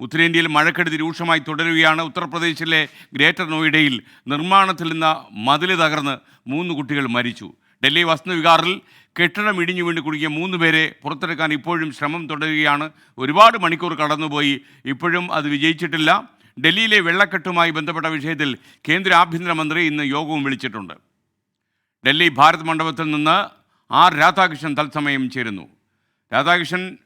ഉത്തരേന്ത്യയിൽ മഴക്കെടുതി രൂക്ഷമായി തുടരുകയാണ്. ഉത്തർപ്രദേശിലെ ഗ്രേറ്റർ നോയിഡയിൽ നിർമ്മാണത്തിൽ നിന്ന് മതിൽ തകർന്ന് മൂന്ന് കുട്ടികൾ മരിച്ചു. ഡൽഹി വസന്തവികാറിൽ കെട്ടിടം ഇടിഞ്ഞു വീണ് കുടുങ്ങിയ മൂന്ന് പേരെ പുറത്തെടുക്കാൻ ഇപ്പോഴും ശ്രമം തുടരുകയാണ്. ഒരുപാട് മണിക്കൂർ കടന്നുപോയി. ഇപ്പോഴും അത് വിജയിച്ചിട്ടില്ല. ഡൽഹിയിലെ വെള്ളക്കെട്ടുമായി ബന്ധപ്പെട്ട വിഷയത്തിൽ കേന്ദ്ര ആഭ്യന്തരമന്ത്രി ഇന്ന് യോഗവും വിളിച്ചിട്ടുണ്ട്. ഡൽഹി ഭാരത് മണ്ഡപത്തിൽ നിന്ന് ആർ രാധാകൃഷ്ണൻ തത്സമയം ചേരുന്നു. Radhakrishnan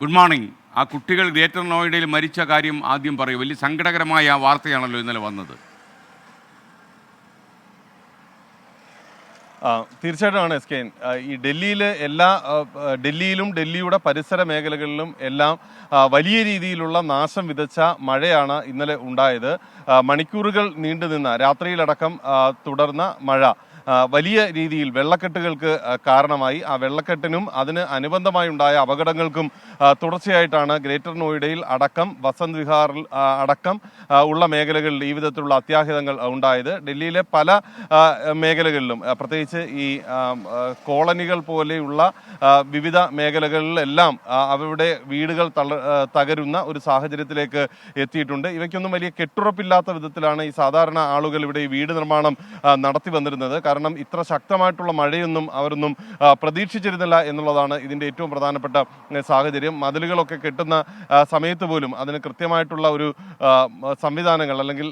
good morning. ആ കുട്ടികൾ ഗ്രേറ്റർ നോയിഡയിൽ മരിച്ച കാര്യം ആദ്യം പറയൂ. വലിയ സങ്കടകരമായ ആ വാർത്തയാണല്ലോ ഇന്നലെ വന്നത്. ആ, തീർച്ചയായിട്ടും എസ് കെ ഈ ഡൽഹിയിലെ എല്ലാ ഡൽഹിയിലും ഡൽഹിയുടെ പരിസര മേഖലകളിലും എല്ലാം വലിയ രീതിയിലുള്ള നാശം വിതച്ച മഴയാണ് ഇന്നലെ ഉണ്ടായത്. മണിക്കൂറുകൾ നീണ്ടുനിന്ന രാത്രിയിലടക്കം തുടർന്ന മഴ. വലിയ രീതിയിൽ വെള്ളക്കെട്ടുകൾക്ക് കാരണമായി. ആ വെള്ളക്കെട്ടിനും അതിന് അനുബന്ധമായി ഉണ്ടായ അപകടങ്ങൾക്കും തുടർച്ചയായിട്ടാണ് ഗ്രേറ്റർ നോയിഡയിൽ അടക്കം വസന്ത് വിഹാറിൽ അടക്കം ഉള്ള മേഖലകളിൽ ഈ വിധത്തിലുള്ള അത്യാഹിതങ്ങൾ ഉണ്ടായത്. ഡൽഹിയിലെ പല മേഖലകളിലും പ്രത്യേകിച്ച് ഈ കോളനികൾ പോലെയുള്ള വിവിധ മേഖലകളിലെല്ലാം അവരുടെ വീടുകൾ തകരുന്ന ഒരു സാഹചര്യത്തിലേക്ക് എത്തിയിട്ടുണ്ട്. ഇവയ്ക്കൊന്നും വലിയ കെട്ടുറപ്പില്ലാത്ത വിധത്തിലാണ് ഈ സാധാരണ ആളുകൾ ഇവിടെ ഈ വീട് നിർമ്മാണം നടത്തി വന്നിരുന്നത്. കാരണം ഇത്ര ശക്തമായിട്ടുള്ള മഴയൊന്നും അവരൊന്നും പ്രതീക്ഷിച്ചിരുന്നില്ല എന്നുള്ളതാണ് ഇതിന്റെ ഏറ്റവും പ്രധാനപ്പെട്ട സാഹചര്യം. മതിലുകളൊക്കെ കെട്ടുന്ന സമയത്ത് പോലും അതിന് കൃത്യമായിട്ടുള്ള ഒരു സംവിധാനങ്ങൾ അല്ലെങ്കിൽ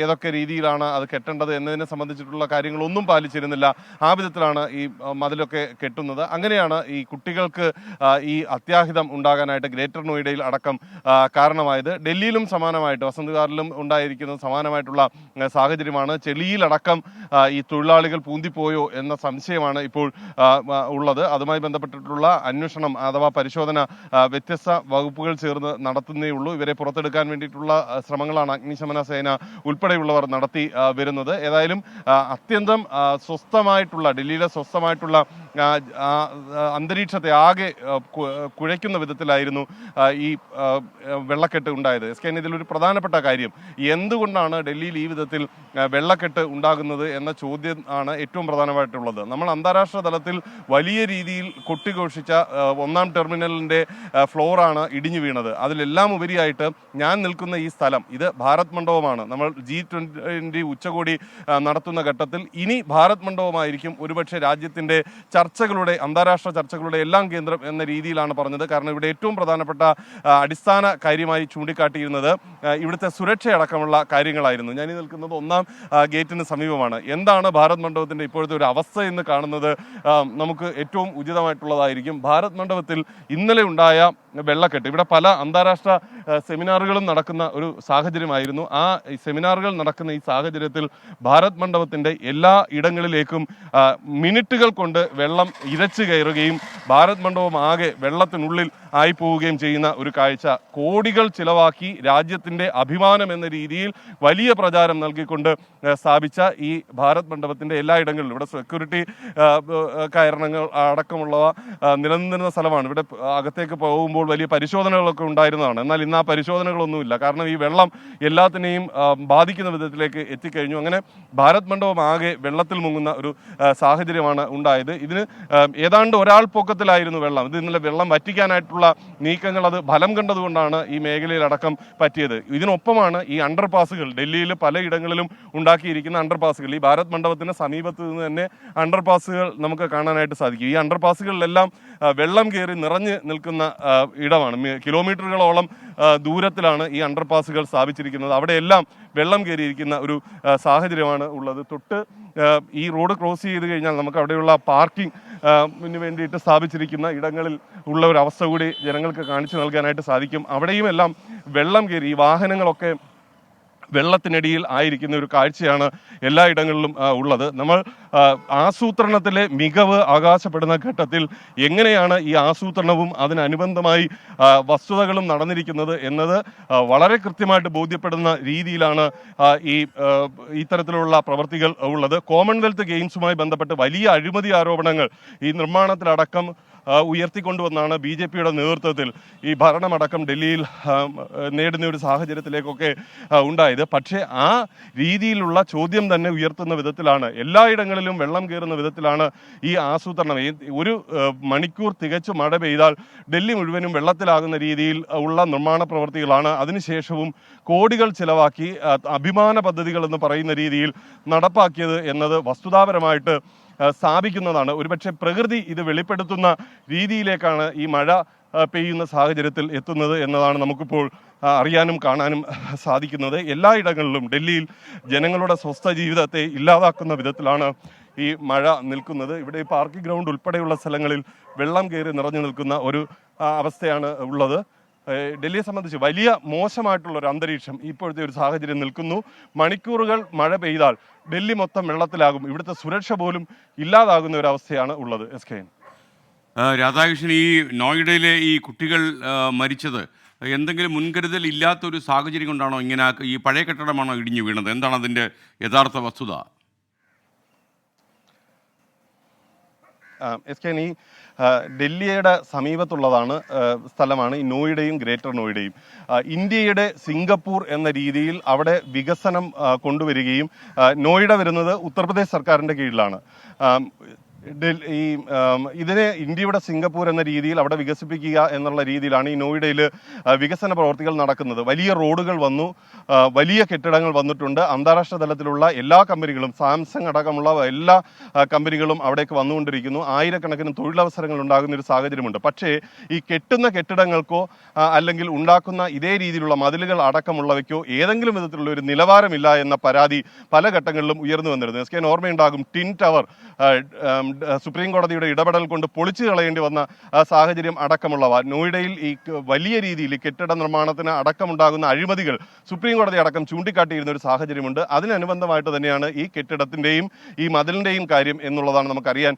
ഏതൊക്കെ രീതിയിലാണ് അത് കെട്ടേണ്ടത് എന്നതിനെ സംബന്ധിച്ചിട്ടുള്ള കാര്യങ്ങളൊന്നും പാലിച്ചിരുന്നില്ല. ആ വിധത്തിലാണ് ഈ മതിലൊക്കെ കെട്ടുന്നത്. അങ്ങനെയാണ് ഈ കുട്ടികൾക്ക് ഈ അത്യാഹിതം ഉണ്ടാകാനായിട്ട് ഗ്രേറ്റർ നോയിഡയിൽ അടക്കം കാരണമായത്. ഡൽഹിയിലും സമാനമായിട്ട് വസന്തകാറിലും ഉണ്ടായിരിക്കുന്ന സമാനമായിട്ടുള്ള സാഹചര്യമാണ്. ചെളിയിലടക്കം ഈ ഈ തൊഴിലാളികൾ പൂന്തിപ്പോയോ എന്ന സംശയമാണ് ഇപ്പോൾ ഉള്ളത്. അതുമായി ബന്ധപ്പെട്ടിട്ടുള്ള അന്വേഷണം അഥവാ പരിശോധന വ്യത്യസ്ത വകുപ്പുകൾ ചേർന്ന് നടത്തുന്നേ ഉള്ളൂ. ഇവരെ പുറത്തെടുക്കാൻ വേണ്ടിയിട്ടുള്ള ശ്രമങ്ങളാണ് അഗ്നിശമന സേന ഉൾപ്പെടെയുള്ളവർ നടത്തി വരുന്നത്. ഏതായാലും അത്യന്തം സ്വസ്ഥമായിട്ടുള്ള ഡൽഹിയിലെ സ്വസ്ഥമായിട്ടുള്ള അന്തരീക്ഷത്തെ ആകെ കുഴയ്ക്കുന്ന വിധത്തിലായിരുന്നു ഈ വെള്ളക്കെട്ട് ഉണ്ടായത്. എസ് കെ ഇതിലൊരു പ്രധാനപ്പെട്ട കാര്യം എന്തുകൊണ്ടാണ് ഡൽഹിയിൽ ഈ വിധത്തിൽ വെള്ളക്കെട്ട് ഉണ്ടാകുന്നത് എന്ന ചോദ്യം ആണ് ഏറ്റവും പ്രധാനമായിട്ടുള്ളത്. നമ്മൾ അന്താരാഷ്ട്ര തലത്തിൽ വലിയ രീതിയിൽ കൊട്ടിഘോഷിച്ച ഒന്നാം ടെർമിനലിന്റെ ഫ്ലോറാണ് ഇടിഞ്ഞു വീണത്. അതിലെല്ലാം ഉപരിയായിട്ട് ഞാൻ നിൽക്കുന്ന ഈ സ്ഥലം ഇത് ഭാരത് മണ്ഡപമാണ്. നമ്മൾ ജി ട്വന്റി ഉച്ചകോടി നടത്തുന്ന ഘട്ടത്തിൽ ഇനി ഭാരത് മണ്ഡപമായിരിക്കും ഒരുപക്ഷെ രാജ്യത്തിന്റെ ചർച്ചകളുടെ അന്താരാഷ്ട്ര ചർച്ചകളുടെ എല്ലാം കേന്ദ്രം എന്ന രീതിയിലാണ് പറഞ്ഞത്. കാരണം ഇവിടെ ഏറ്റവും പ്രധാനപ്പെട്ട അടിസ്ഥാന കാര്യമായി ചൂണ്ടിക്കാട്ടിയിരുന്നത് ഇവിടുത്തെ സുരക്ഷയടക്കമുള്ള കാര്യങ്ങളായിരുന്നു. ഞാൻ നിൽക്കുന്നത് ഒന്നാം ഗേറ്റിന് സമീപമാണ്. എന്താണ് ഭാരത് മണ്ഡപത്തിന്റെ ഇപ്പോഴത്തെ ഒരു അവസ്ഥ എന്ന് കാണുന്നത് നമുക്ക് ഏറ്റവും ഉചിതമായിട്ടുള്ളതായിരിക്കും. ഭാരത് മണ്ഡപത്തിൽ ഇന്നലെ ഉണ്ടായ വെള്ളക്കെട്ട് ഇവിടെ പല അന്താരാഷ്ട്ര സെമിനാറുകളും നടക്കുന്ന ഒരു സാഹചര്യമായിരുന്നു. ആ സെമിനാറുകൾ നടക്കുന്ന ഈ സാഹചര്യത്തിൽ ഭാരത് മണ്ഡപത്തിന്റെ എല്ലാ ഇടങ്ങളിലേക്കും മിനിറ്റുകൾ കൊണ്ട് വെള്ളം ഇരച്ചു കയറുകയും ഭാരത് മണ്ഡപം ആകെ വെള്ളത്തിനുള്ളിൽ ആയി പോവുകയും ചെയ്യുന്ന ഒരു കാഴ്ച കോടികൾ ചിലവാക്കി രാജ്യത്തിന്റെ അഭിമാനം എന്ന രീതിയിൽ വലിയ പ്രചാരം നൽകിക്കൊണ്ട് സ്ഥാപിച്ച ഈ ഭാരത് മണ്ഡപത്തിന്റെ എല്ലാ ഇടങ്ങളിലും. ഇവിടെ സെക്യൂരിറ്റി കാരണങ്ങൾ അടക്കമുള്ളവ നിലനിന്നിരുന്ന സ്ഥലമാണ്. ഇവിടെ അകത്തേക്ക് പോകുമ്പോൾ വലിയ പരിശോധനകളൊക്കെ ഉണ്ടായിരുന്നതാണ്. എന്നാൽ ഇന്ന് ആ പരിശോധനകളൊന്നുമില്ല. കാരണം ഈ വെള്ളം എല്ലാത്തിനെയും ബാധിക്കുന്ന വിധത്തിലേക്ക് എത്തിക്കഴിഞ്ഞു. അങ്ങനെ ഭാരത് മണ്ഡപം ആകെ വെള്ളത്തിൽ മുങ്ങുന്ന ഒരു സാഹചര്യമാണ് ഉണ്ടായത്. ഇതിന് ഏതാണ്ട് ഒരാൾ പൊക്കത്തിലായിരുന്നു വെള്ളം. ഇത് ഇന്നലെ വെള്ളം വറ്റിക്കാനായിട്ടുള്ള നീക്കങ്ങൾ അത് ഫലം കണ്ടതുകൊണ്ടാണ് ഈ മേഖലയിലടക്കം പറ്റിയത്. ഇതിനൊപ്പമാണ് ഈ അണ്ടർ പാസുകൾ ഡൽഹിയിൽ പലയിടങ്ങളിലും ഉണ്ടാക്കിയിരിക്കുന്ന അണ്ടർ പാസുകൾ ഈ ഭാരത് മണ്ഡപത്തിന് സമീപത്ത് നിന്ന് തന്നെ അണ്ടർ പാസുകൾ നമുക്ക് കാണാനായിട്ട് സാധിക്കും. ഈ അണ്ടർ പാസുകളിലെല്ലാം വെള്ളം കയറി നിറഞ്ഞ് നിൽക്കുന്ന ഇടമാണ്. കിലോമീറ്ററുകളോളം ദൂരത്തിലാണ് ഈ അണ്ടർ പാസുകൾ സ്ഥാപിച്ചിരിക്കുന്നത്. അവിടെയെല്ലാം വെള്ളം കയറിയിരിക്കുന്ന ഒരു സാഹചര്യമാണ് ഉള്ളത്. തൊട്ട് ഈ റോഡ് ക്രോസ് ചെയ്ത് കഴിഞ്ഞാൽ നമുക്ക് അവിടെയുള്ള പാർക്കിംഗ് വേണ്ടിയിട്ട് സ്ഥാപിച്ചിരിക്കുന്ന ഇടങ്ങളിൽ ഉള്ള ഒരു അവസ്ഥ കൂടി ജനങ്ങൾക്ക് കാണിച്ചു നൽകാനായിട്ട് സാധിക്കും. അവിടെയും എല്ലാം വെള്ളം കയറി വാഹനങ്ങളൊക്കെ വെള്ളത്തിനടിയിൽ ആയിരിക്കുന്ന ഒരു കാഴ്ചയാണ് എല്ലായിടങ്ങളിലും ഉള്ളത്. നമ്മൾ ആസൂത്രണത്തിലെ മികവ് ആകാശപ്പെടുന്ന ഘട്ടത്തിൽ എങ്ങനെയാണ് ഈ ആസൂത്രണവും അതിനനുബന്ധമായി വസ്തുതകളും നടന്നിരിക്കുന്നത് എന്നത് വളരെ കൃത്യമായിട്ട് ബോധ്യപ്പെടുന്ന രീതിയിലാണ് ഈ ഇത്തരത്തിലുള്ള പ്രവൃത്തികൾ ഉള്ളത്. കോമൺവെൽത്ത് ഗെയിംസുമായി ബന്ധപ്പെട്ട് വലിയ അഴിമതി ആരോപണങ്ങൾ ഈ നിർമ്മാണത്തിലടക്കം ഉയർത്തിക്കൊണ്ടുവന്നാണ് ബി ജെ പിയുടെ നേതൃത്വത്തിൽ ഈ ഭരണമടക്കം ഡൽഹിയിൽ നേടുന്ന ഒരു സാഹചര്യത്തിലേക്കൊക്കെ ഉണ്ടായത്. പക്ഷേ ആ രീതിയിലുള്ള ചോദ്യം തന്നെ ഉയർത്തുന്ന വിധത്തിലാണ് എല്ലായിടങ്ങളിലും വെള്ളം കയറുന്ന വിധത്തിലാണ് ഈ ആസൂത്രണം. ഒരു മണിക്കൂർ തികച്ചു മഴ പെയ്താൽ ഡൽഹി മുഴുവനും വെള്ളത്തിലാകുന്ന രീതിയിൽ ഉള്ള നിർമ്മാണ പ്രവൃത്തികളാണ്. അതിനുശേഷവും കോടികൾ ചിലവാക്കി അഭിമാന പദ്ധതികൾ എന്ന് പറയുന്ന രീതിയിൽ നടപ്പാക്കിയത് എന്നത് വസ്തുതാപരമായിട്ട് സ്ഥാപിക്കുന്നതാണ്. ഒരുപക്ഷെ പ്രകൃതി ഇത് വെളിപ്പെടുത്തുന്ന രീതിയിലേക്കാണ് ഈ മഴ പെയ്യുന്ന സാഹചര്യത്തിൽ എത്തുന്നത് എന്നതാണ് നമുക്കിപ്പോൾ അറിയാനും കാണാനും സാധിക്കുന്നത്. എല്ലായിടങ്ങളിലും ഡൽഹിയിൽ ജനങ്ങളുടെ സ്വസ്ഥ ജീവിതത്തെ ഇല്ലാതാക്കുന്ന വിധത്തിലാണ് ഈ മഴ നിൽക്കുന്നത്. ഇവിടെ പാർക്കിംഗ് ഗ്രൗണ്ട് ഉൾപ്പെടെയുള്ള സ്ഥലങ്ങളിൽ വെള്ളം കയറി നിറഞ്ഞു നിൽക്കുന്ന ഒരു അവസ്ഥയാണ് ഉള്ളത്. ഡൽഹിയെ സംബന്ധിച്ച് വലിയ മോശമായിട്ടുള്ള ഒരു അന്തരീക്ഷം ഇപ്പോഴത്തെ ഒരു സാഹചര്യം നിൽക്കുന്നു. മണിക്കൂറുകൾ മഴ പെയ്താൽ ഡൽഹി മൊത്തം വെള്ളത്തിലാകും. ഇവിടുത്തെ സുരക്ഷ പോലും ഇല്ലാതാകുന്ന ഒരു അവസ്ഥയാണ് ഉള്ളത്. എസ് കെ രാധാകൃഷ്ണൻ ഈ നോയിഡയിലെ ഈ കുട്ടികൾ മരിച്ചത് എന്തെങ്കിലും മുൻകരുതൽ ഇല്ലാത്തൊരു സാഹചര്യം കൊണ്ടാണോ ഇങ്ങനെ ഈ പഴയ കെട്ടിടമാണോ ഇടിഞ്ഞു വീണത്? എന്താണ് അതിന്റെ യഥാർത്ഥ വസ്തുത? എസ് കെ ഈ ഡൽഹിയുടെ സമീപത്തുള്ളതാണ് സ്ഥലമാണ് ഈ നോയിഡയും ഗ്രേറ്റർ നോയിഡയും. ഇന്ത്യയുടെ സിംഗപ്പൂർ എന്ന രീതിയിൽ അവിടെ വികസനം കൊണ്ടുവരികയും നോയിഡ വരുന്നത് ഉത്തർപ്രദേശ് സർക്കാരിന്റെ കീഴിലാണ്. ഈ ഇതിനെ ഇന്ത്യയുടെ സിംഗപ്പൂർ എന്ന രീതിയിൽ അവിടെ വികസിപ്പിക്കുക എന്നുള്ള രീതിയിലാണ് ഈ നോയിഡയിൽ വികസന പ്രവർത്തികൾ നടക്കുന്നത്. വലിയ റോഡുകൾ വന്നു വലിയ കെട്ടിടങ്ങൾ വന്നിട്ടുണ്ട്. അന്താരാഷ്ട്ര തലത്തിലുള്ള എല്ലാ കമ്പനികളും സാംസങ് അടക്കമുള്ള എല്ലാ കമ്പനികളും അവിടേക്ക് വന്നുകൊണ്ടിരിക്കുന്നു. ആയിരക്കണക്കിന് തൊഴിലവസരങ്ങൾ ഉണ്ടാകുന്ന ഒരു സാഹചര്യമുണ്ട്. പക്ഷേ ഈ കെട്ടുന്ന കെട്ടിടങ്ങൾക്കോ അല്ലെങ്കിൽ ഉണ്ടാക്കുന്ന ഇതേ രീതിയിലുള്ള മതിലുകൾ അടക്കമുള്ളവയ്ക്കോ ഏതെങ്കിലും വിധത്തിലുള്ള ഒരു നിലവാരമില്ല എന്ന പരാതി പല ഘട്ടങ്ങളിലും ഉയർന്നു വന്നിരുന്നു. എസ് കെ ഓർമ്മയുണ്ടാകും ടിൻ ടവർ സുപ്രീം കോടതിയുടെ ഇടപെടൽ കൊണ്ട് പൊളിച്ചു കളയേണ്ടി വന്ന സാഹചര്യം അടക്കമുള്ളവ. നോയിഡയിൽ ഈ വലിയ രീതിയിൽ കെട്ടിട നിർമ്മാണത്തിന് അടക്കമുണ്ടാകുന്ന അഴിമതികൾ സുപ്രീം കോടതി അടക്കം ചൂണ്ടിക്കാട്ടിയിരുന്ന ഒരു സാഹചര്യമുണ്ട്. അതിനനുബന്ധമായിട്ട് തന്നെയാണ് ഈ കെട്ടിടത്തിന്റെയും ഈ മതിലിന്റെയും കാര്യം എന്നുള്ളതാണ് നമുക്കറിയാൻ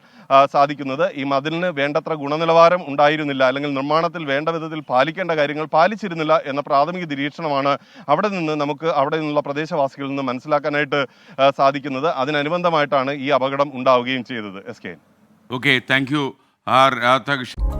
സാധിക്കുന്നത്. ഈ മതിലിന് വേണ്ടത്ര ഗുണനിലവാരം ഉണ്ടായിരുന്നില്ല അല്ലെങ്കിൽ നിർമ്മാണത്തിൽ വേണ്ട വിധത്തിൽ പാലിക്കേണ്ട കാര്യങ്ങൾ പാലിച്ചിരുന്നില്ല എന്ന പ്രാഥമിക നിരീക്ഷണമാണ് അവിടെ നിന്ന് നമുക്ക് അവിടെ നിന്നുള്ള പ്രദേശവാസികളിൽ നിന്ന് മനസ്സിലാക്കാനായിട്ട് സാധിക്കുന്നത്. അതിനനുബന്ധമായിട്ടാണ് ഈ അപകടം ഉണ്ടാവുകയും ചെയ്തത്. S K okay thank you R Radhakrishnan